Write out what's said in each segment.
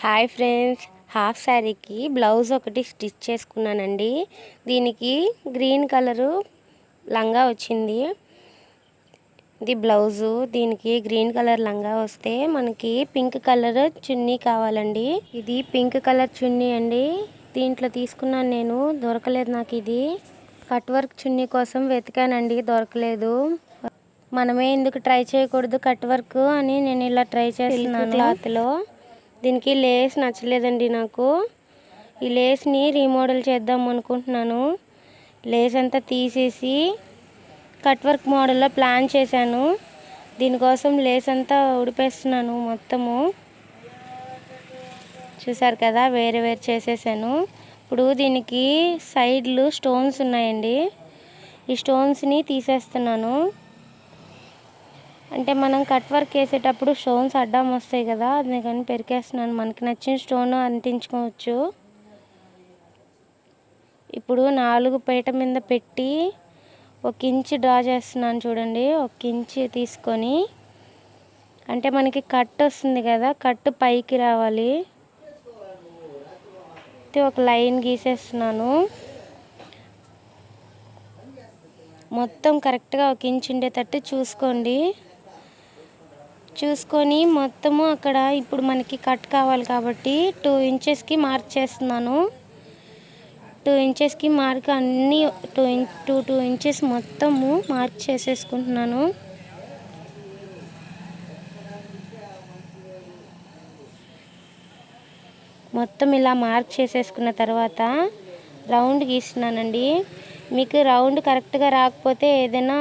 Hi friends. Half శారీకి blouse ఒకటి stitch చేసుకున్నానండి. దీనికి గ్రీన్ కలరు లంగా వచ్చింది. ఇది బ్లౌజు. దీనికి గ్రీన్ కలర్ లంగా వస్తే మనకి పింక్ కలర్ చున్నీ కావాలండి. ఇది పింక్ కలర్ చున్నీ అండి. దీంట్లో తీసుకున్నాను నేను. దొరకలేదు నాకు ఇది. కట్ వర్క్ చున్నీ కోసం వెతికానండి. దొరకలేదు. మనమే ఎందుకు ట్రై చేయకూడదు కట్ వర్క్ అని నేను ఇలా ట్రై చేస్తున్నాను. క్లాత్లో దీనికి లేస్ నచ్చలేదండి నాకు. ఈ లేస్ని రీమోడల్ చేద్దాం అనుకుంటున్నాను. లేస్ అంతా తీసేసి కట్ వర్క్ మోడల్లో ప్లాన్ చేశాను. దీనికోసం లేస్ అంతా ఉడిపేస్తున్నాను మొత్తము. చూసారు కదా వేరే వేరు చేసేసాను. ఇప్పుడు దీనికి సైడ్లు స్టోన్స్ ఉన్నాయండి. ఈ స్టోన్స్ని తీసేస్తున్నాను. అంటే మనం కట్ వర్క్ వేసేటప్పుడు స్టోన్స్ అడ్డం వస్తాయి కదా అందుకని పెరికేస్తున్నాను. మనకి నచ్చిన స్టోన్ అంటించుకోవచ్చు. ఇప్పుడు నాలుగు పీట మీద పెట్టి ఒక ఇంచు డ్రా చేస్తున్నాను చూడండి. ఒక ఇంచు తీసుకొని అంటే మనకి కట్ వస్తుంది కదా కట్ పైకి రావాలి. ఒక లైన్ గీసేస్తున్నాను. మొత్తం కరెక్ట్గా ఒక ఇంచు ఉండేటట్టు చూసుకోండి. చూసుకొని మొత్తము అక్కడ ఇప్పుడు మనకి కట్ కావాలి కాబట్టి టూ ఇంచెస్కి మార్క్ చేస్తున్నాను. టూ ఇంచెస్కి మార్క్ అన్నీ two in two two inches మొత్తము మార్క్ చేసేసుకుంటున్నాను. మొత్తం ఇలా మార్క్ చేసేసుకున్న తర్వాత రౌండ్ గీస్తున్నానండి. మీకు రౌండ్ కరెక్ట్గా రాకపోతే ఏదైనా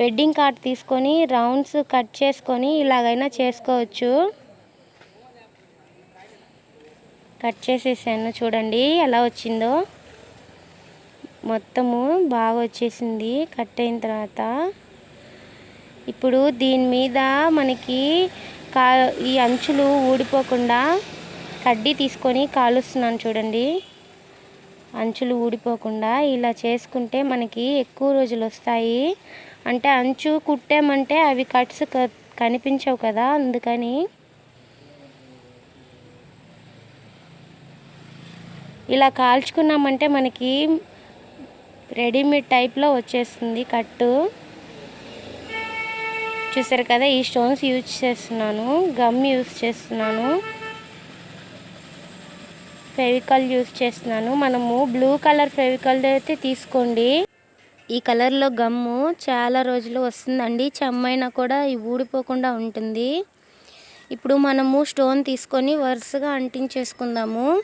వెడ్డింగ్ కార్డ్ తీసుకొని రౌండ్స్ కట్ చేసుకొని ఇలాగైనా చేసుకోవచ్చు. కట్ చేసేసాను చూడండి ఎలా వచ్చిందో. మొత్తము బాగా వచ్చేసింది కట్ అయిన తర్వాత. ఇప్పుడు దీని మీద మనకి కా ఈ అంచులు ఊడిపోకుండా కడ్డీ తీసుకొని కాలుస్తున్నాను చూడండి. అంచులు ఊడిపోకుండా ఇలా చేసుకుంటే మనకి ఎక్కువ రోజులు వస్తాయి. అంటే అంచు కుట్టామంటే అవి కట్స్ కనిపించవు కదా అందుకని. ఇలా కాల్చుకున్నామంటే మనకి రెడీమేడ్ టైప్లో వచ్చేస్తుంది కట్టు. చూసారు కదా ఈ స్టోన్స్ యూజ్ చేస్తున్నాను గమ్ యూజ్ చేస్తున్నాను. ఫెవికల్ యూజ్ చేస్తున్నాను. మనము బ్లూ కలర్ ఫెవికల్ అయితే తీసుకోండి. ఈ కలర్లో గమ్ము చాలా రోజులు వస్తుందండి. చెమ్మైనా కూడా ఊడిపోకుండా ఉంటుంది. ఇప్పుడు మనము స్టోన్ తీసుకొని వరుసగా అంటించేసుకుందాము.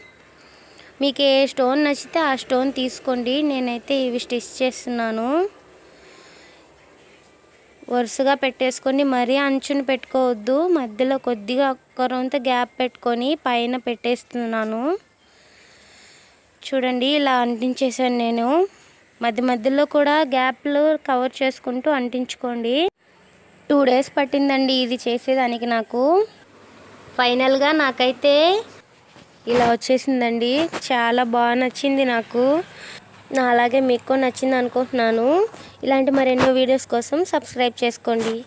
మీకు ఏ స్టోన్ నచ్చితే ఆ స్టోన్ తీసుకోండి. నేనైతే ఇవి స్టిచ్ చేస్తున్నాను. వరుసగా పెట్టేసుకొని మరీ అంచుని పెట్టుకోవద్దు. మధ్యలో కొద్దిగా ఒక్కరంత గ్యాప్ పెట్టుకొని పైన పెట్టేస్తున్నాను. చూడండి ఇలా అంటించేసాను నేను. మధ్య మధ్యలో కూడా గ్యాప్లు కవర్ చేసుకుంటూ అంటించుకోండి. టూ డేస్ పట్టిందండి ఇది చేసేదానికి నాకు. ఫైనల్గా నాకైతే ఇలా వచ్చేసిందండి. చాలా బాగా నచ్చింది నాకు. నా అలాగే మీకు నచ్చింది అనుకుంటున్నాను. ఇలాంటి మరెన్నో వీడియోస్ కోసం సబ్స్క్రైబ్ చేసుకోండి.